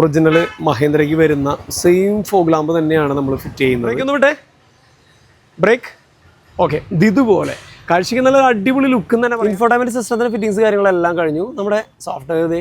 Original മഹേന്ദ്രയ്ക്ക് വരുന്ന same fog lamp തന്നെയാണ് നമ്മൾ ഫിറ്റ് ചെയ്യുന്നത്. ബ്രേക്ക് ഒന്ന് വിട്ടെ? ബ്രേക്ക് ഓക്കെ ഇതുപോലെ. കാഴ്ചയ്ക്ക് നല്ല അടിപൊളി ലുക്ക് തന്നെ ഇൻഫോർട്ടാമെന്റ് സിസ്റ്റത്തിന്റെ ഫിറ്റിംഗ്സ് കാര്യങ്ങളെല്ലാം കഴിഞ്ഞു. നമ്മുടെ സോഫ്റ്റ്വെയർ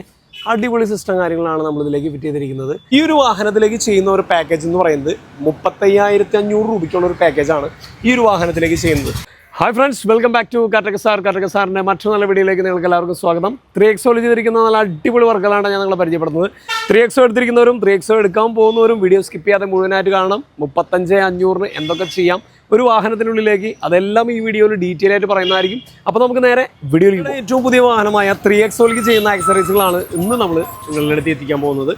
അടിപൊളി സിസ്റ്റം കാര്യങ്ങളാണ് നമ്മൾ ഇതിലേക്ക് ഫിറ്റ് ചെയ്തിരിക്കുന്നത്. ഈ ഒരു വാഹനത്തിലേക്ക് ചെയ്യുന്ന ഒരു പാക്കേജ് എന്ന് പറയുന്നത് മുപ്പത്തയ്യായിരത്തി അഞ്ഞൂറ് രൂപയ്ക്കുള്ള ഒരു പാക്കേജാണ് ഈ ഒരു വാഹനത്തിലേക്ക് ചെയ്യുന്നത്. Hi friends welcome back to Kattaka sir. Kattaka സാറിന്റെ മറ്റൊരു നല്ല വീഡിയോയിലേക്ക് നിങ്ങൾക്ക് എല്ലാവർക്കും സ്വാഗതം. ത്രീ എക്സോ ചെയ്തിരിക്കുന്ന നല്ല അടിപൊളി വർക്കുകളാണ് ഞാൻ നിങ്ങളെ പരിചയപ്പെടുന്നത് ത്രീ എക്സോ എടുത്തിരിക്കുന്നവരും ത്രീ എക്സോ എടുക്കാൻ പോകുന്നവരും വീഡിയോ സ്കിപ്പ് ചെയ്യാതെ മുഴുവനായിട്ട് കാണണം. മുപ്പത്തഞ്ച് അഞ്ഞൂറിന് എന്തൊക്കെ ചെയ്യാം ഒരു വാഹനത്തിനുള്ളിലേക്ക് അതെല്ലാം ഈ വീഡിയോയിൽ ഡീറ്റെയിൽ ആയിട്ട് പറയുന്നതായിരിക്കും. അപ്പോൾ നമുക്ക് നേരെ പോകാം. ഏറ്റവും പുതിയ വാഹനമായ ത്രീ എക്സോയിലേക്ക് ചെയ്യുന്ന ആക്സറീസുകളാണ് ഇന്ന് നമ്മൾ നിങ്ങളുടെ അടുത്ത് എത്തിക്കാൻ പോകുന്നത്.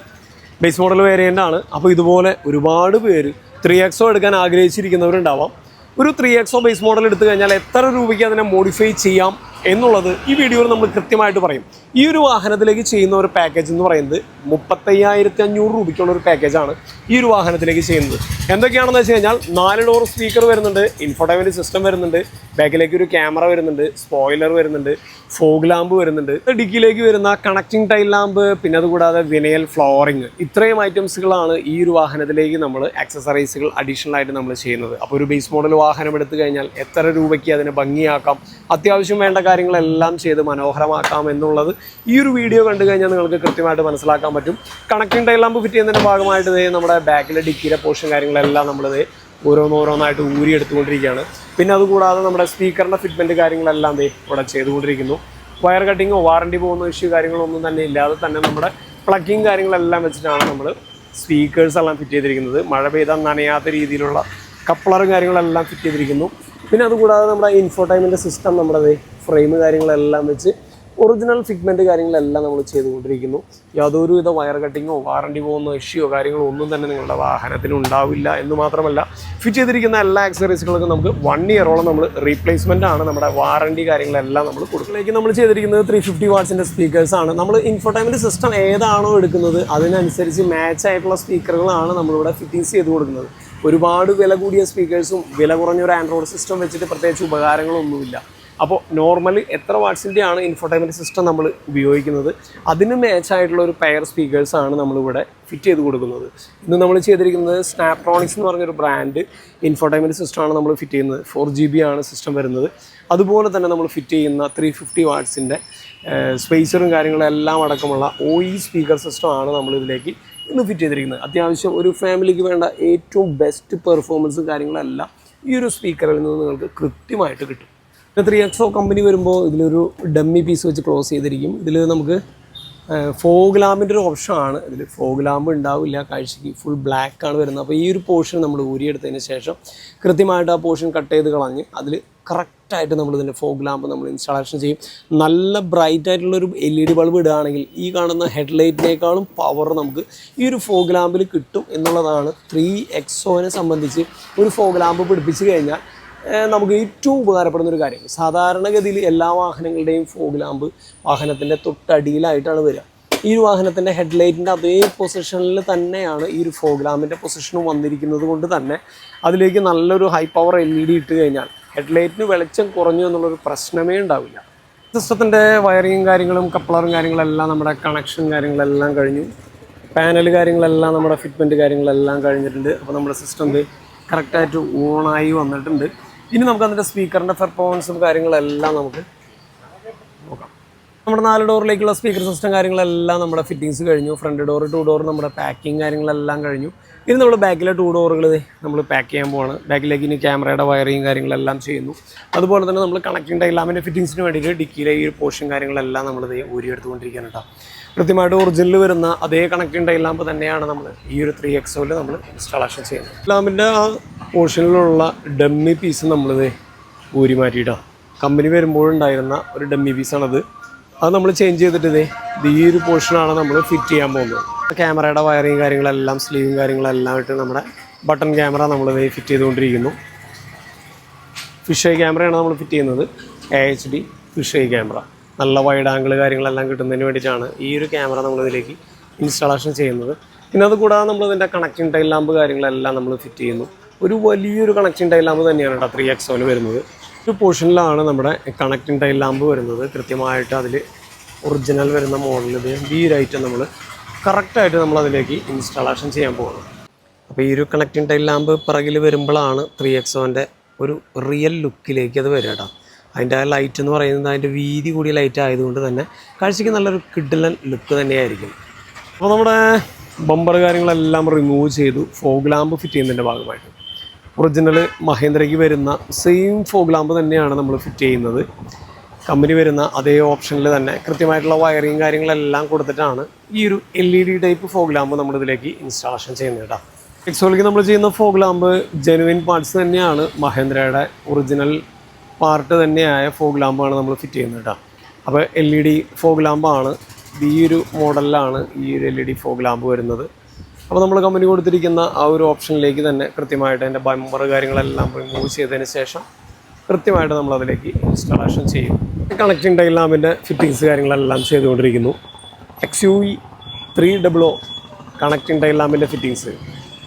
ബേസ് മോഡൽ വേരിയന്റ് ആണ്. അപ്പോൾ ഇതുപോലെ ഒരുപാട് പേര് ത്രീ എക്സോ എടുക്കാൻ ആഗ്രഹിച്ചിരിക്കുന്നവരുണ്ടാവാം. ഒരു ത്രീ എക്സോ ബേസ് മോഡൽ എടുത്തു കഴിഞ്ഞാൽ എത്ര രൂപയ്ക്ക് അതിനെ മോഡിഫൈ ചെയ്യാം? എന്നുള്ളത് ഈ വീഡിയോയിൽ നമ്മൾ കൃത്യമായിട്ട് പറയും. ഈ ഒരു വാഹനത്തിലേക്ക് ചെയ്യുന്ന ഒരു പാക്കേജ് എന്ന് പറയുന്നത് മുപ്പത്തയ്യായിരത്തി അഞ്ഞൂറ് രൂപയ്ക്കുള്ള ഒരു പാക്കേജാണ് ഈ ഒരു വാഹനത്തിലേക്ക് ചെയ്യുന്നത്. എന്തൊക്കെയാണെന്ന് വെച്ച് കഴിഞ്ഞാൽ നാല് ഡോർ സ്പീക്കർ വരുന്നുണ്ട് ഇൻഫോർട്ടൈൻമെന്റ് സിസ്റ്റം വരുന്നുണ്ട് ബാക്കിലേക്ക് ഒരു ക്യാമറ വരുന്നുണ്ട് സ്പോയിലർ വരുന്നുണ്ട് ഫോഗ് ലാമ്പ് വരുന്നുണ്ട്. ഡിക്കിയിലേക്ക് വരുന്ന കണക്റ്റിംഗ് ടൈൽ ലാമ്പ് പിന്നെ അതുകൂടാതെ വിനയൽ ഫ്ലോറിങ് ഇത്രയും ഐറ്റംസുകളാണ് ഈ ഒരു വാഹനത്തിലേക്ക് നമ്മൾ ആക്സസറീസുകൾ അഡീഷണൽ ആയിട്ട് നമ്മൾ ചെയ്യുന്നത്. അപ്പോൾ ഒരു ബേസ് മോഡൽ വാഹനം എടുത്തു കഴിഞ്ഞാൽ എത്ര രൂപയ്ക്ക് അതിനെ ഭംഗിയാക്കാം? അത്യാവശ്യം വേണ്ട കാര്യങ്ങളെല്ലാം ചെയ്ത് മനോഹരമാക്കാം എന്നുള്ളത് ഈ ഒരു വീഡിയോ കണ്ടു കഴിഞ്ഞാൽ നിങ്ങൾക്ക് കൃത്യമായിട്ട് മനസ്സിലാക്കാൻ പറ്റും. കണക്റ്റിംഗ് ടൈൽ ലാമ്പ് ഫിറ്റ് ചെയ്യുന്നതിന്റെ ഭാഗമായിട്ട് ഇതേ നമ്മുടെ ബാക്കിലെ ഡിക്കിയിലെ പോർഷൻ കാര്യങ്ങളെല്ലാം നമ്മളിത് ഓരോന്നോരോന്നായിട്ട് ഊരി എടുത്തുകൊണ്ടിരിക്കുകയാണ് പിന്നെ അതുകൂടാതെ നമ്മുടെ സ്പീക്കറിന്റെ ഫിറ്റ്മെന്റ് കാര്യങ്ങളെല്ലാം ദേ ഇവിടെ ചെയ്തുകൊണ്ടിരിക്കുന്നു. വയർ കട്ടിങ്ങോ വാറണ്ടി പോകുന്ന ഇഷ്യൂ കാര്യങ്ങളൊന്നും തന്നെ ഇല്ലാതെ തന്നെ നമ്മുടെ പ്ലഗിങ് കാര്യങ്ങളെല്ലാം വെച്ചിട്ടാണ് നമ്മൾ സ്പീക്കേഴ്സ് എല്ലാം ഫിറ്റ് ചെയ്തിരിക്കുന്നത്. മഴ പെയ്താൽ നനയാത്ത രീതിയിലുള്ള കപ്ലറും കാര്യങ്ങളെല്ലാം ഫിറ്റ് ചെയ്തിരിക്കുന്നു. പിന്നെ അതുകൂടാതെ നമ്മുടെ ഇൻഫോടൈമിന്റെ സിസ്റ്റം നമ്മുടെ ഫ്രെയിം കാര്യങ്ങളെല്ലാം വെച്ച് ഒറിജിനൽ ഫിഗ്മെന്റ് കാര്യങ്ങളെല്ലാം നമ്മൾ ചെയ്തുകൊണ്ടിരിക്കുന്നു. യാതൊരുവിധ വയർ കട്ടിങ്ങോ വാറണ്ടി പോകുന്ന ഇഷ്യോ കാര്യങ്ങളോ ഒന്നും തന്നെ നിങ്ങളുടെ വാഹനത്തിന് ഉണ്ടാവില്ല എന്ന് മാത്രമല്ല ഫിറ്റ് ചെയ്തിരിക്കുന്ന എല്ലാ ആക്സറീസുകൾക്കും നമുക്ക് വൺ ഇയറോളം നമ്മൾ റീപ്ലേസ്മെന്റ് ആണ് നമ്മുടെ വാറണ്ടി കാര്യങ്ങളെല്ലാം നമ്മൾ കൊടുക്കുന്നതിലേക്ക് നമ്മൾ ചെയ്തിരിക്കുന്നത് ത്രീ ഫിഫ്റ്റി വാട്ട്സിന്റെ സ്പീക്കേഴ്സാണ് നമ്മൾ ഇൻഫോടൈമിന്റെ സിസ്റ്റം ഏതാണോ എടുക്കുന്നത് അതിനനുസരിച്ച് മാച്ച് ആയിട്ടുള്ള സ്പീക്കറുകളാണ് നമ്മളിവിടെ ഫിറ്റിങ്സ് ചെയ്ത് കൊടുക്കുന്നത്. ഒരുപാട് വില കൂടിയ സ്പീക്കേഴ്സും വില കുറഞ്ഞ ഒരു ആൻഡ്രോയിഡ് സിസ്റ്റം വെച്ചിട്ട് പ്രത്യേകിച്ച് ഉപകാരങ്ങളൊന്നുമില്ല. അപ്പോൾ നോർമലി എത്ര വാട്സിന്റെ ആണ് ഇൻഫോർട്ടൈൻമെന്റ് സിസ്റ്റം നമ്മൾ ഉപയോഗിക്കുന്നത്? അതിന് മാച്ച് ആയിട്ടുള്ള ഒരു പെയർ സ്പീക്കേഴ്സാണ് നമ്മളിവിടെ ഫിറ്റ് ചെയ്ത് കൊടുക്കുന്നത്. ഇന്ന് നമ്മൾ ചെയ്തിരിക്കുന്നത് സ്നാപ്ട്രോണിക്സ് എന്ന് പറഞ്ഞൊരു ബ്രാൻഡ് ഇൻഫോർട്ടൈൻമെന്റ് സിസ്റ്റമാണ് നമ്മൾ ഫിറ്റ് ചെയ്യുന്നത്. ഫോർ ജി ബി ആണ് സിസ്റ്റം വരുന്നത്. അതുപോലെ തന്നെ നമ്മൾ ഫിറ്റ് ചെയ്യുന്ന ത്രീ ഫിഫ്റ്റി വാട്ട്സിന്റെ സ്പേസറും കാര്യങ്ങളും എല്ലാം അടക്കമുള്ള ഒ ഇ സ്പീക്കർ സിസ്റ്റമാണ് നമ്മളിതിലേക്ക് ഇന്ന് ഫിറ്റ് ചെയ്തിരിക്കുന്നത്. അത്യാവശ്യം ഒരു ഫാമിലിക്ക് വേണ്ട ഏറ്റവും ബെസ്റ്റ് പെർഫോമൻസും കാര്യങ്ങളെല്ലാം ഈ ഒരു സ്പീക്കറിൽ നിന്ന് നിങ്ങൾക്ക് കൃത്യമായിട്ട് കിട്ടും. ത്രീ എക്സോ കമ്പനി വരുമ്പോൾ ഇതിലൊരു ഡമ്മി പീസ് വെച്ച് ക്ലോസ് ചെയ്തിരിക്കും. ഇതിൽ നമുക്ക് ഫോഗ് ലാമ്പിന്റെ ഒരു ഓപ്ഷനാണ് ഇതിൽ ഫോഗ് ലാമ്പ് ഉണ്ടാവില്ല. കാഴ്ചയ്ക്ക് ഫുൾ ബ്ലാക്ക് ആണ് വരുന്നത്. അപ്പോൾ ഈ ഒരു പോർഷൻ നമ്മൾ ഊരിയെടുത്തതിന് ശേഷം കൃത്യമായിട്ട് ആ പോർഷൻ കട്ട് ചെയ്ത് കളഞ്ഞ് അതിൽ കറക്റ്റായിട്ട് നമ്മൾ ഇതിന്റെ ഫോഗ് ലാമ്പ് നമ്മൾ ഇൻസ്റ്റാളേഷൻ ചെയ്യും. നല്ല ബ്രൈറ്റ് ആയിട്ടുള്ളൊരു എൽ ഇ ഡി ബൾബ് ഇടുകയാണെങ്കിൽ ഈ കാണുന്ന ഹെഡ് ഹെഡ്ലൈറ്റിനേക്കാളും പവർ നമുക്ക് ഈ ഒരു ഫോഗ് ലാമ്പിൽ കിട്ടും എന്നുള്ളതാണ് ത്രീ എക്സോനെ സംബന്ധിച്ച് ഒരു ഫോഗ് ലാമ്പ് പിടിപ്പിച്ച് കഴിഞ്ഞാൽ നമുക്ക് ഏറ്റവും ഉപകാരപ്പെടുന്ന ഒരു കാര്യം. സാധാരണഗതിയിൽ എല്ലാ വാഹനങ്ങളുടെയും ഫോഗ് ലാമ്പ് വാഹനത്തിന്റെ തൊട്ടടിയിലായിട്ടാണ് വരിക. ഈ ഒരു വാഹനത്തിന്റെ ഹെഡ്ലൈറ്റിന്റെ അതേ പൊസിഷനിൽ തന്നെയാണ് ഈ ഒരു ഫോഗ് ലാമ്പിന്റെ പൊസിഷനും വന്നിരിക്കുന്നത് കൊണ്ട് തന്നെ അതിലേക്ക് നല്ലൊരു high power L E D ഇട്ട് കഴിഞ്ഞാൽ ഹെഡ്ലൈറ്റിന് വെളിച്ചം കുറഞ്ഞു എന്നുള്ളൊരു പ്രശ്നമേ ഉണ്ടാവില്ല. സിസ്റ്റത്തിന്റെ വയറിങ്ങും കാര്യങ്ങളും കപ്ലറും കാര്യങ്ങളെല്ലാം നമ്മുടെ കണക്ഷൻ കാര്യങ്ങളെല്ലാം കഴിഞ്ഞു. പാനൽ കാര്യങ്ങളെല്ലാം നമ്മുടെ ഫിറ്റ്മെന്റ് കാര്യങ്ങളെല്ലാം കഴിഞ്ഞിട്ടുണ്ട്. അപ്പോൾ നമ്മുടെ സിസ്റ്റം കറക്റ്റായിട്ട് ഓണായി വന്നിട്ടുണ്ട്. ഇനി നമുക്ക് അതിന്റെ സ്പീക്കറിന്റെ പെർഫോമൻസും കാര്യങ്ങളെല്ലാം നമുക്ക് നമ്മുടെ നാല് ഡോറിലേക്കുള്ള സ്പീക്കർ സിസ്റ്റം കാര്യങ്ങളെല്ലാം നമ്മുടെ ഫിറ്റിങ്സ് കഴിഞ്ഞു. ഫ്രണ്ട് ഡോർ ടു ഡോർ നമ്മുടെ പാക്കിങ് കാര്യങ്ങളെല്ലാം കഴിഞ്ഞു. ഇനി നമ്മൾ ബാക്കിലെ ടു ഡോറുകൾ നമ്മൾ പാക്ക് ചെയ്യാൻ പോവാണ്. ബാക്കിലേക്ക് ഇനി ക്യാമറയുടെ വയറിങ് കാര്യങ്ങളെല്ലാം ചെയ്യുന്നു. അതുപോലെ തന്നെ നമ്മൾ കണക്റ്റിംഗ് ഡൈലാമിന്റെ ഫിറ്റിങ്സിന് വേണ്ടിയിട്ട് ഡിക്കിയിലെ ഈ പോർഷൻ കാര്യങ്ങളെല്ലാം നമ്മൾ ഊരിയെടുത്തുകൊണ്ടിരിക്കുകയാണ് കേട്ടോ. കൃത്യമായിട്ട് ഒറിജിനൽ വരുന്ന അതേ കണക്റ്റിംഗ് ടൈൽ ലാമ്പ് തന്നെയാണ് നമ്മൾ ഈ ഒരു ത്രീ എക്സോയിൽ നമ്മൾ ഇൻസ്റ്റാളേഷൻ ചെയ്യുന്നത്. ലാമ്പിന്റെ ആ പോർഷനിലുള്ള ഡമ്മി പീസ് നമ്മളിത് ഊരി മാറ്റിയിട്ടാണ് കമ്പനി വരുമ്പോഴുണ്ടായിരുന്ന ഒരു ഡമ്മി പീസാണത് അത് നമ്മൾ ചേഞ്ച് ചെയ്തിട്ട് ഈ ഒരു പോർഷനാണ് നമ്മൾ ഫിറ്റ് ചെയ്യാൻ പോകുന്നത്. ക്യാമറയുടെ വയറിങ് കാര്യങ്ങളെല്ലാം സ്ലീവും കാര്യങ്ങളെല്ലാം ആയിട്ട് നമ്മുടെ ബട്ടൺ ക്യാമറ നമ്മൾ ഫിറ്റ് ചെയ്തുകൊണ്ടിരിക്കുന്നു. ഫിഷ് ഐ ക്യാമറയാണ് നമ്മൾ ഫിറ്റ് ചെയ്യുന്നത്. A H D fish eye camera നല്ല വൈഡ് ആംഗിൾ കാര്യങ്ങളെല്ലാം കിട്ടുന്നതിന് വേണ്ടിയിട്ടാണ് ഈ ഒരു ക്യാമറ നമ്മൾ ഇതിലേക്ക് ഇൻസ്റ്റാളേഷൻ ചെയ്യുന്നത്. പിന്നെ അത് കൂടാതെ നമ്മൾ ഇതിന്റെ കണക്റ്റിംഗ് ടൈൽ ലാമ്പ് കാര്യങ്ങളെല്ലാം നമ്മൾ ഫിറ്റ് ചെയ്യുന്നു. ഒരു വലിയൊരു കണക്ഷൻ ടൈൽ ലാമ്പ് തന്നെയാണ് കേട്ടോ ത്രീ എക്സോന് വരുന്നത്. ഒരു പോർഷനിലാണ് നമ്മുടെ കണക്റ്റിംഗ് ടൈൽ ലാമ്പ് വരുന്നത്. കൃത്യമായിട്ട് അതിൽ ഒറിജിനൽ വരുന്ന മോഡൽ ഇത് ഈ ഒരു ഐറ്റം നമ്മൾ കറക്റ്റായിട്ട് നമ്മൾ അതിലേക്ക് ഇൻസ്റ്റാളേഷൻ ചെയ്യാൻ പോകുന്നത് അപ്പോൾ ഈ ഒരു കണക്റ്റിംഗ് ടൈൽ ലാമ്പ് പിറകിൽ വരുമ്പോഴാണ് ത്രീ എക്സോന്റെ ഒരു റിയൽ ലുക്കിലേക്ക് അത് വരിക കേട്ടോ അതിന്റെ ആ ലൈറ്റ് എന്ന് പറയുന്നത് അതിന്റെ വീതി കൂടിയ ലൈറ്റ് ആയതുകൊണ്ട് തന്നെ കാഴ്ചയ്ക്ക് നല്ലൊരു കിഡിലൻ ലുക്ക് തന്നെയായിരിക്കും. അപ്പോൾ നമ്മുടെ ബമ്പർ കാര്യങ്ങളെല്ലാം റിമൂവ് ചെയ്തു. ഫോഗ് ലാമ്പ് ഫിറ്റ് ചെയ്യുന്നതിന്റെ ഭാഗമായിട്ട്. ഒറിജിനൽ മഹേന്ദ്രയ്ക്ക് വരുന്ന സെയിം ഫോഗ് ലാമ്പ് തന്നെയാണ് നമ്മൾ ഫിറ്റ് ചെയ്യുന്നത്. കമ്പനി വരുന്ന അതേ ഓപ്ഷനിൽ തന്നെ കൃത്യമായിട്ടുള്ള വയറിങ് കാര്യങ്ങളെല്ലാം കൊടുത്തിട്ടാണ് ഈ ഒരു L E D type fog lamp നമ്മളിതിലേക്ക് ഇൻസ്റ്റാളേഷൻ ചെയ്യുന്നത് കേട്ടോ എക്സോളിക്ക് നമ്മൾ ചെയ്യുന്ന ഫോഗ് ലാമ്പ് ജെനുവിൻ പാർട്സ് തന്നെയാണ് മഹേന്ദ്രയുടെ ഒറിജിനൽ പാർട്ട് തന്നെയായ ഫോഗ് ലാമ്പാണ് നമ്മൾ ഫിറ്റ് ചെയ്യുന്നത് കേട്ടോ അപ്പോൾ എൽ ഇ ഡി ഫോഗ് ലാമ്പാണ് ഈ ഒരു മോഡലിലാണ് ഈ ഒരു L E D fog lamp വരുന്നത്. അപ്പോൾ നമ്മൾ കമ്പനി കൊടുത്തിരിക്കുന്ന ആ ഒരു ഓപ്ഷനിലേക്ക് തന്നെ കൃത്യമായിട്ട് അതിന്റെ ബമ്പർ കാര്യങ്ങളെല്ലാം റിമൂവ് ചെയ്തതിന് ശേഷം കൃത്യമായിട്ട് നമ്മൾ അതിലേക്ക് ഇൻസ്റ്റാളേഷൻ ചെയ്യും. കണക്റ്റിംഗ് ടൈൽ ലാമ്പിന്റെ ഫിറ്റിങ്സ് കാര്യങ്ങളെല്ലാം ചെയ്തുകൊണ്ടിരിക്കുന്നു. X U E three double O connecting tail ലാമ്പിന്റെ fittings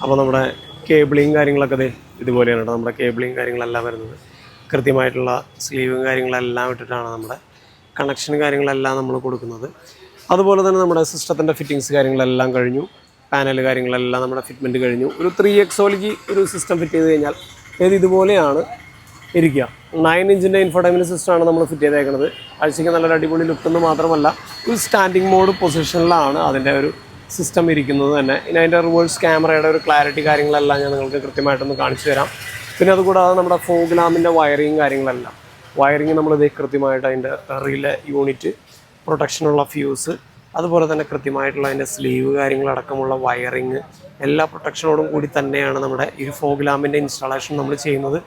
അപ്പോൾ നമ്മുടെ കേബിളിങ് കാര്യങ്ങളൊക്കെ അതെ ഇതുപോലെയാണ് കേട്ടോ നമ്മുടെ കേബിളിങ് കാര്യങ്ങളെല്ലാം വരുന്നത്. കൃത്യമായിട്ടുള്ള സ്ലീവും കാര്യങ്ങളെല്ലാം ഇട്ടിട്ടാണ് നമ്മുടെ കണക്ഷൻ കാര്യങ്ങളെല്ലാം നമ്മൾ കൊടുക്കുന്നത്. അതുപോലെ തന്നെ നമ്മുടെ സിസ്റ്റത്തിന്റെ ഫിറ്റിങ്സ് കാര്യങ്ങളെല്ലാം കഴിഞ്ഞു. പാനൽ കാര്യങ്ങളെല്ലാം നമ്മുടെ ഫിറ്റ്മെന്റ് കഴിഞ്ഞു. ഒരു ത്രീ എക്സോലിക്ക് ഒരു സിസ്റ്റം ഫിറ്റ് ചെയ്ത് കഴിഞ്ഞാൽ ഏത് ഇതുപോലെയാണ് ഇരിക്കുക. നയൻ ഇഞ്ചിന്റെ സിസ്റ്റം സിസ്റ്റമാണ് നമ്മൾ ഫിറ്റ് ചെയ്തേക്കുന്നത് കാഴ്ചയ്ക്ക് നല്ലൊരു അടിപൊളി ലുക്ക് എന്ന് മാത്രമല്ല ഒരു സ്റ്റാൻഡിങ് മോഡ് പൊസിഷനിലാണ് അതിന്റെ ഒരു സിസ്റ്റം ഇരിക്കുന്നത് തന്നെ. ഇനി അതിന്റെ റിവേഴ്സ് ക്യാമറയുടെ ഒരു ക്ലാരിറ്റി കാര്യങ്ങളെല്ലാം ഞാൻ നിങ്ങൾക്ക് കൃത്യമായിട്ടൊന്ന് കാണിച്ചു തരാം. പിന്നെ അതുകൂടാതെ നമ്മുടെ ഫോഗ് വയറിങ് കാര്യങ്ങളെല്ലാം. വയറിങ് നമ്മളിത് കൃത്യമായിട്ട് അതിന്റെ റിലേ യൂണിറ്റ് പ്രൊട്ടക്ഷനുള്ള ഫ്യൂസ് അതുപോലെ തന്നെ കൃത്യമായിട്ടുള്ള അതിന്റെ സ്ലീവ് കാര്യങ്ങളടക്കമുള്ള വയറിങ് എല്ലാ പ്രൊട്ടക്ഷനോടും കൂടി തന്നെയാണ് നമ്മുടെ ഈ ഫോഗ് ലാമ്പിന്റെ ഇൻസ്റ്റാളേഷൻ നമ്മൾ ചെയ്യുന്നത്.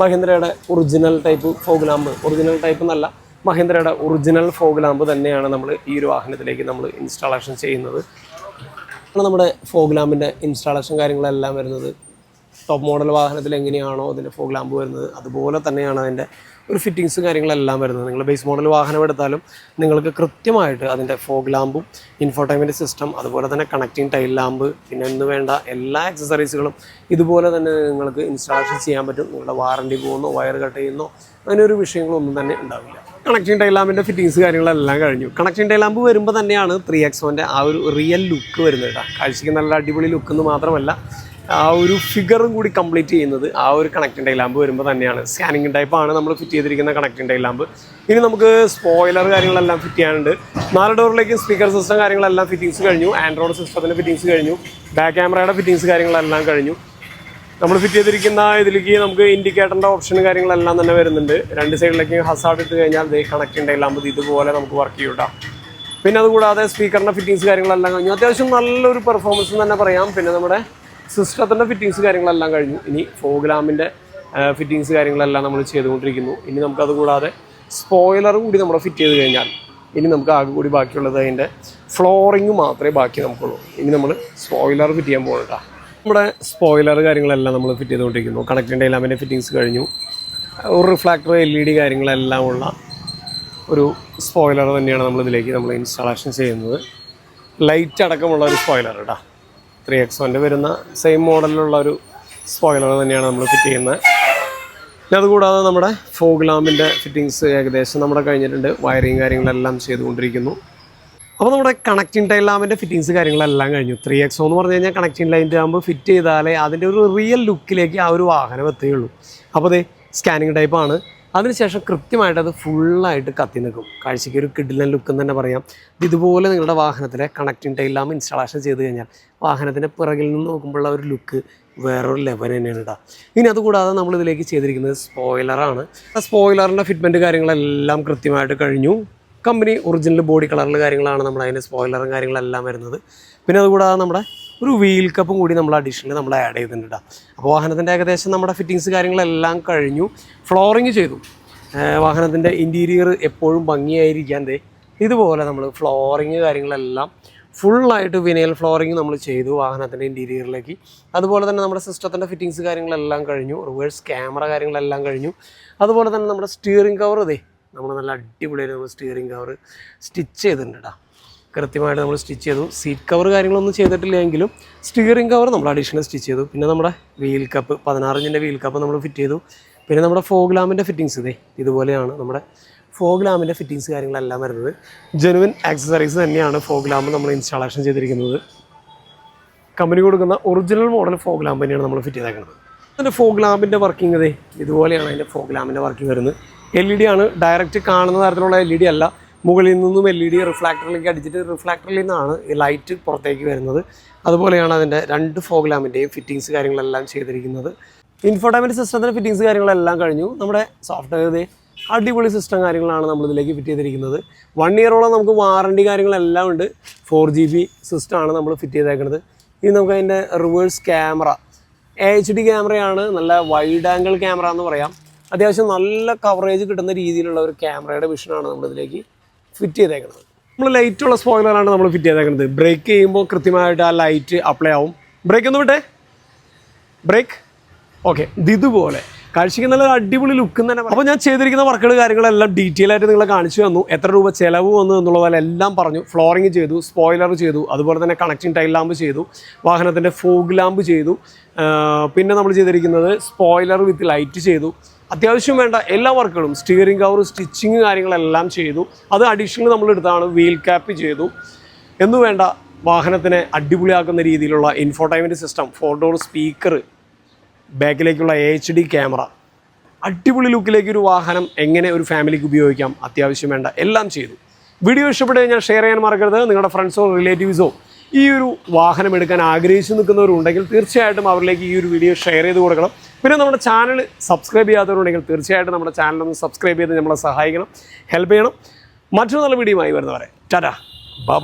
മഹേന്ദ്രയുടെ original type fog lamp. Original type എന്നല്ല മഹേന്ദ്രയുടെ ഒറിജിനൽ ഫോഗ് ലാമ്പ് തന്നെയാണ് നമ്മൾ ഈ ഒരു വാഹനത്തിലേക്ക് നമ്മൾ ഇൻസ്റ്റാളേഷൻ ചെയ്യുന്നത്. നമ്മുടെ ഫോഗ് ലാമ്പിന്റെ ഇൻസ്റ്റാളേഷൻ കാര്യങ്ങളെല്ലാം വരുന്നത്. ടോപ്പ് മോഡൽ വാഹനത്തിൽ എങ്ങനെയാണോ അതിന്റെ ഫോഗ് ലാമ്പ് വരുന്നത്. അതുപോലെ തന്നെയാണ് അതിന്റെ ഒരു ഫിറ്റിങ്സും കാര്യങ്ങളെല്ലാം വരുന്നത്. നിങ്ങൾ ബേസ് മോഡൽ വാഹനം എടുത്താലും നിങ്ങൾക്ക് കൃത്യമായിട്ട് അതിന്റെ ഫോഗ് ലാമ്പും ഇൻഫോടൈൻമെന്റ് സിസ്റ്റം അതുപോലെ തന്നെ കണക്റ്റിംഗ് ടൈൽ ലാമ്പ് പിന്നെ എന്ന് വേണ്ട എല്ലാ ആക്സസറീസുകളും ഇതുപോലെ തന്നെ നിങ്ങൾക്ക് ഇൻസ്റ്റാളേഷൻ ചെയ്യാൻ പറ്റും. നിങ്ങളുടെ വാറണ്ടി പോകുന്നോ വയർ കട്ട് ചെയ്യുന്നോ അങ്ങനെ ഒരു വിഷയങ്ങളൊന്നും തന്നെ ഉണ്ടാവില്ല. കണക്റ്റിംഗ് ടൈൽ ലാമ്പിന്റെ ഫിറ്റിങ്സ് കാര്യങ്ങളെല്ലാം കഴിഞ്ഞു. കണക്റ്റിംഗ് ടൈൽ ലാമ്പ് വരുമ്പോൾ തന്നെയാണ് ത്രീ എക്സോന്റെ ആ ഒരു റിയൽ ലുക്ക് വരുന്നത് കേട്ടോ. കാഴ്ചയ്ക്ക് നല്ല അടിപൊളി ലുക്ക് എന്ന് മാത്രമല്ല ആ ഒരു ഫിഗറും കൂടി കംപ്ലീറ്റ് ചെയ്യുന്നത് ആ ഒരു കണക്റ്റിംഗ് ടൈൽ ലാമ്പ് വരുമ്പോൾ തന്നെയാണ്. സ്കാനിങ് ടൈപ്പാണ് നമ്മൾ ഫിറ്റ് ചെയ്തിരിക്കുന്ന കണക്റ്റിംഗ് ടൈൽ ലാമ്പ് ഇനി നമുക്ക് സ്പോയിലർ കാര്യങ്ങളെല്ലാം ഫിറ്റ് ചെയ്യാനുണ്ട്. നാല് ഡോറിലേക്കും സ്പീക്കർ സിസ്റ്റം കാര്യങ്ങളെല്ലാം ഫിറ്റിങ്സ് കഴിഞ്ഞു. ആൻഡ്രോയിഡ് സിസ്റ്റത്തിന്റെ ഫിറ്റിങ്സ് കഴിഞ്ഞു. ബാക്ക് ക്യാമറയുടെ ഫിറ്റിങ്സ് കാര്യങ്ങളെല്ലാം കഴിഞ്ഞു. നമ്മൾ ഫിറ്റ് ചെയ്തിരിക്കുന്ന ഇതിലേക്ക് നമുക്ക് ഇൻഡിക്കേറ്ററിന്റെ ഓപ്ഷനും കാര്യങ്ങളെല്ലാം തന്നെ വരുന്നുണ്ട്. രണ്ട് സൈഡിലേക്ക് ഹസാർഡ് ഇട്ട് കഴിഞ്ഞാൽ ദേ കണക്ട് ലാമ്പ് ഇതുപോലെ നമുക്ക് വർക്ക് ചെയ്യും പിന്നെ അതുകൂടാതെ സ്പീക്കറിന്റെ ഫിറ്റിങ്സ് കാര്യങ്ങളെല്ലാം കഴിഞ്ഞു. അത്യാവശ്യം നല്ലൊരു പെർഫോമൻസ് തന്നെ പറയാം. പിന്നെ നമ്മുടെ സിസ്റ്റത്തിന്റെ ഫിറ്റിങ്സ് കാര്യങ്ങളെല്ലാം കഴിഞ്ഞു. ഇനി ഫോഗ്രാമിന്റെ ഫിറ്റിങ്സ് കാര്യങ്ങളെല്ലാം നമ്മൾ ചെയ്തുകൊണ്ടിരിക്കുന്നു. ഇനി നമുക്കത് കൂടാതെ സ്പോയിലർ കൂടി നമ്മൾ ഫിറ്റ് ചെയ്ത് കഴിഞ്ഞാൽ ഇനി നമുക്ക് ആകെ കൂടി ബാക്കിയുള്ളത് അതിന്റെ ഫ്ലോറിങ് മാത്രമേ ബാക്കി നമുക്കുള്ളൂ. ഇനി നമ്മൾ സ്പോയിലർ ഫിറ്റ് ചെയ്യാൻ പോകണ്ട നമ്മുടെ സ്പോയിലർ കാര്യങ്ങളെല്ലാം നമ്മൾ ഫിറ്റ് ചെയ്തുകൊണ്ടിരിക്കുന്നു. കണക്റ്റിന്റെ ലാമ്പിന്റെ ഫിറ്റിങ്സ് കഴിഞ്ഞു. ഒരു റിഫ്ലാക്ടർ എൽ ഇ ഡി കാര്യങ്ങളെല്ലാം ഉള്ള ഒരു സ്പോയിലർ തന്നെയാണ് നമ്മളിതിലേക്ക് നമ്മൾ ഇൻസ്റ്റാളേഷൻ ചെയ്യുന്നത്. ലൈറ്റ് അടക്കമുള്ള ഒരു സ്പോയിലർ കേട്ടോ. ത്രീ എക്സ് വന്റെ വരുന്ന സെയിം മോഡലിലുള്ള ഒരു സ്പോയിലർ തന്നെയാണ് നമ്മൾ ഫിറ്റ് ചെയ്യുന്നത്. പിന്നെ അതുകൂടാതെ നമ്മുടെ ഫോഗ് ലാമ്പിന്റെ ഫിറ്റിങ്സ് ഏകദേശം നമ്മുടെ കഴിഞ്ഞിട്ടുണ്ട്. വയറിങ് കാര്യങ്ങളെല്ലാം ചെയ്തുകൊണ്ടിരിക്കുന്നു. അപ്പോൾ നമ്മുടെ കണക്റ്റിംഗ് ടൈൽ ലാമ്പിന്റെ ഫിറ്റിങ്സ് കാര്യങ്ങളെല്ലാം കഴിഞ്ഞു. ത്രീ എക്സോ എന്ന് പറഞ്ഞു കഴിഞ്ഞാൽ കണക്റ്റിംഗ് ലൈന്റെ ആകുമ്പോൾ ഫിറ്റ് ചെയ്താലേ അതിന്റെ ഒരു റിയൽ ലുക്കിലേക്ക് ആ ഒരു വാഹനം എത്തുകയുള്ളൂ. അപ്പോൾ അതെ സ്കാനിങ് ടൈപ്പാണ് അതിനുശേഷം കൃത്യമായിട്ട് അത് ഫുള്ളായിട്ട് കത്തി നിൽക്കും. കാഴ്ചയ്ക്ക് ഒരു കിഡിലൻ ലുക്ക് എന്ന് തന്നെ പറയാം. ഇത് ഇതുപോലെ നിങ്ങളുടെ വാഹനത്തിലെ കണക്റ്റിംഗ് ടൈലാം ഇൻസ്റ്റാളേഷൻ ചെയ്ത് കഴിഞ്ഞാൽ വാഹനത്തിന്റെ പിറകിൽ നിന്ന് നോക്കുമ്പോഴുള്ള ഒരു ലുക്ക് വേറൊരു ലെവൽ തന്നെയാണ് കേട്ടോ ഇനി അതുകൂടാതെ നമ്മൾ ഇതിലേക്ക് ചെയ്തിരിക്കുന്നത് സ്പോയിലറാണ് ആ സ്പോയിലറിന്റെ ഫിറ്റ്മെന്റ് കാര്യങ്ങളെല്ലാം കൃത്യമായിട്ട് കഴിഞ്ഞു. കമ്പനി ഒറിജിനൽ ബോഡി കളറിൽ കാര്യങ്ങളാണ് നമ്മൾ അതിന്റെ സ്പോയിലറും കാര്യങ്ങളെല്ലാം വരുന്നത്. പിന്നെ അതുകൂടാതെ നമ്മുടെ ഒരു വീൽ കപ്പും കൂടി നമ്മൾ അഡീഷണൽ നമ്മൾ ആഡ് ചെയ്തിട്ടുണ്ട് അപ്പോൾ വാഹനത്തിന്റെ ഏകദേശം നമ്മുടെ ഫിറ്റിങ്സ് കാര്യങ്ങളെല്ലാം കഴിഞ്ഞു. ഫ്ലോറിങ് ചെയ്തു. വാഹനത്തിന്റെ ഇന്റീരിയർ എപ്പോഴും ഭംഗിയായിരിക്കാൻ ദേ ഇതുപോലെ നമ്മൾ ഫ്ലോറിങ് കാര്യങ്ങളെല്ലാം ഫുള്ളായിട്ട് വിനയൽ ഫ്ലോറിങ് നമ്മൾ ചെയ്തു വാഹനത്തിന്റെ ഇന്റീരിയറിലേക്ക് അതുപോലെ തന്നെ നമ്മുടെ സിസ്റ്റത്തിന്റെ ഫിറ്റിങ്സ് കാര്യങ്ങളെല്ലാം കഴിഞ്ഞു. റിവേഴ്സ് ക്യാമറ കാര്യങ്ങളെല്ലാം കഴിഞ്ഞു. അതുപോലെ തന്നെ നമ്മുടെ സ്റ്റിയറിംഗ് കവർ ഇതേ നമ്മൾ നല്ല അടിപൊളിയായിട്ട് നമ്മൾ സ്റ്റിയറിംഗ് കവർ സ്റ്റിച്ച് ചെയ്തിട്ടുണ്ട് കേട്ടോ കൃത്യമായിട്ട് നമ്മൾ സ്റ്റിച്ച് ചെയ്തു. സീറ്റ് കവർ കാര്യങ്ങളൊന്നും ചെയ്തിട്ടില്ലെങ്കിലും സ്റ്റിയറിംഗ് കവർ നമ്മൾ അഡീഷണൽ സ്റ്റിച്ച് ചെയ്തു. പിന്നെ നമ്മുടെ വീൽ കപ്പ് പതിനാറിഞ്ചിന്റെ വീൽ കപ്പ് നമ്മൾ ഫിറ്റ് ചെയ്തു. പിന്നെ നമ്മുടെ ഫോഗ്ലാമിന്റെ ഫിറ്റിങ്സ് ഇതേ ഇതുപോലെയാണ് നമ്മുടെ ഫോഗ്ലാമിന്റെ ഫിറ്റിങ്സ് കാര്യങ്ങളെല്ലാം വരുന്നത്. ജെനുവിൻ ആക്സസറീസ് തന്നെയാണ് ഫോഗ്ലാമ് നമ്മൾ ഇൻസ്റ്റാളേഷൻ ചെയ്തിരിക്കുന്നത്. കമ്പനി കൊടുക്കുന്ന ഒറിജിനൽ മോഡൽ ഫോഗ്ലാം തന്നെയാണ് നമ്മൾ ഫിറ്റ് ചെയ്തേക്കുന്നത്. അതിന്റെ ഫോഗ്ലാമ്പിന്റെ വർക്കിംഗ് ഇതേ ഇതുപോലെയാണ് അതിന്റെ ഫോഗ്ലാമിന്റെ വർക്കിംഗ് വരുന്നത് എൽ ഇ ഡി ആണ് ഡയറക്റ്റ് കാണുന്ന തരത്തിലുള്ള എൽ ഇ ഡി അല്ല. മുകളിൽ നിന്നും എൽ ഇ ഡി റിഫ്ലാക്ടറിലേക്ക് അടിച്ചിട്ട് റിഫ്ലാക്ടറിൽ നിന്നാണ് ലൈറ്റ് പുറത്തേക്ക് വരുന്നത്. അതുപോലെയാണ് അതിന്റെ രണ്ട് ഫോഗ് ലാമ്പിന്റെയും ഫിറ്റിങ്സ് കാര്യങ്ങളെല്ലാം ചെയ്തിരിക്കുന്നത്. ഇൻഫോർട്ടൈൻമെന്റ് സിസ്റ്റത്തിന്റെ ഫിറ്റിങ്സ് കാര്യങ്ങളെല്ലാം കഴിഞ്ഞു. നമ്മുടെ സോഫ്റ്റ്വെയർ അടിപൊളി സിസ്റ്റം കാര്യങ്ങളാണ് നമ്മൾ ഇതിലേക്ക് ഫിറ്റ് ചെയ്തിരിക്കുന്നത് വൺ ഇയറോളം നമുക്ക് വാറണ്ടി കാര്യങ്ങളെല്ലാം ഉണ്ട്. ഫോർ ജി ബി സിസ്റ്റമാണ് നമ്മൾ ഫിറ്റ് ചെയ്തേക്കുന്നത് ഇനി നമുക്ക് അതിന്റെ റിവേഴ്സ് ക്യാമറ എച്ച് ഡി ക്യാമറയാണ് നല്ല വൈഡ് ആംഗിൾ ക്യാമറ എന്ന് പറയാം. അത്യാവശ്യം നല്ല കവറേജ് കിട്ടുന്ന രീതിയിലുള്ള ഒരു ക്യാമറയുടെ വിഷനാണ് നമ്മളിതിലേക്ക് ഫിറ്റ് ചെയ്തേക്കുന്നത് നമ്മൾ ലൈറ്റുള്ള സ്പോയിലറാണ് നമ്മൾ ഫിറ്റ് ചെയ്തേക്കുന്നത് ബ്രേക്ക് ചെയ്യുമ്പോൾ കൃത്യമായിട്ട് ആ ലൈറ്റ് അപ്ലൈ ആവും. ബ്രേക്ക് ഒന്ന് വിട്ടേ? ബ്രേക്ക് ഓക്കെ ഇതുപോലെ. കാഴ്ചയ്ക്ക് നല്ല അടിപൊളി ലുക്ക് തന്നെ അപ്പോൾ ഞാൻ ചെയ്തിരിക്കുന്ന വർക്കുകൾ കാര്യങ്ങളെല്ലാം ഡീറ്റെയിൽ ആയിട്ട് നിങ്ങളെ കാണിച്ചു തന്നു. എത്ര രൂപ ചിലവ് വന്നു എന്നുള്ളതെല്ലാം പറഞ്ഞു. ഫ്ലോറിങ് ചെയ്തു സ്പോയിലർ ചെയ്തു അതുപോലെ തന്നെ കണക്റ്റിംഗ് ടൈൽ ലാമ്പ് ചെയ്തു വാഹനത്തിന്റെ ഫോഗ് ലാമ്പ് ചെയ്തു. പിന്നെ നമ്മൾ ചെയ്തിരിക്കുന്നത് സ്പോയിലർ വിത്ത് ലൈറ്റ് ചെയ്തു. അത്യാവശ്യം വേണ്ട എല്ലാ വർക്കുകളും സ്റ്റിയറിംഗ് കവർ സ്റ്റിച്ചിങ് കാര്യങ്ങളെല്ലാം ചെയ്തു. അത് അഡീഷണൽ നമ്മൾ എടുത്താണ് വീൽ ക്യാപ്പ് ചെയ്തു. എന്നു വേണ്ട വാഹനത്തിനെ അടിപൊളിയാക്കുന്ന രീതിയിലുള്ള infotainment system four door speaker ബാക്കിലേക്കുള്ള H D camera അടിപൊളി ലുക്കിലേക്ക് ഒരു വാഹനം എങ്ങനെ ഒരു ഫാമിലിക്ക് ഉപയോഗിക്കാം അത്യാവശ്യം വേണ്ട എല്ലാം ചെയ്തു. വീഡിയോ ഇഷ്ടപ്പെട്ട് കഴിഞ്ഞാൽ ഷെയർ ചെയ്യാൻ മറക്കരുത്. നിങ്ങളുടെ ഫ്രണ്ട്സോ റിലേറ്റീവ്സോ ഈ ഒരു വാഹനം എടുക്കാൻ ആഗ്രഹിച്ചു നിൽക്കുന്നവരുണ്ടെങ്കിൽ തീർച്ചയായിട്ടും അവരിലേക്ക് ഈ ഒരു വീഡിയോ ഷെയർ ചെയ്ത് കൊടുക്കണം. പിന്നെ നമ്മുടെ ചാനൽ സബ്സ്ക്രൈബ് ചെയ്യാത്തവരുണ്ടെങ്കിൽ തീർച്ചയായിട്ടും നമ്മുടെ ചാനൽ ഒന്ന് സബ്സ്ക്രൈബ് ചെയ്ത് നമ്മളെ സഹായിക്കണം ഹെൽപ്പ് ചെയ്യണം. മറ്റൊരു നല്ല വീഡിയോ വീഡിയോയുമായി വരുന്നവരെ. ടാറ്റാ. ബൈ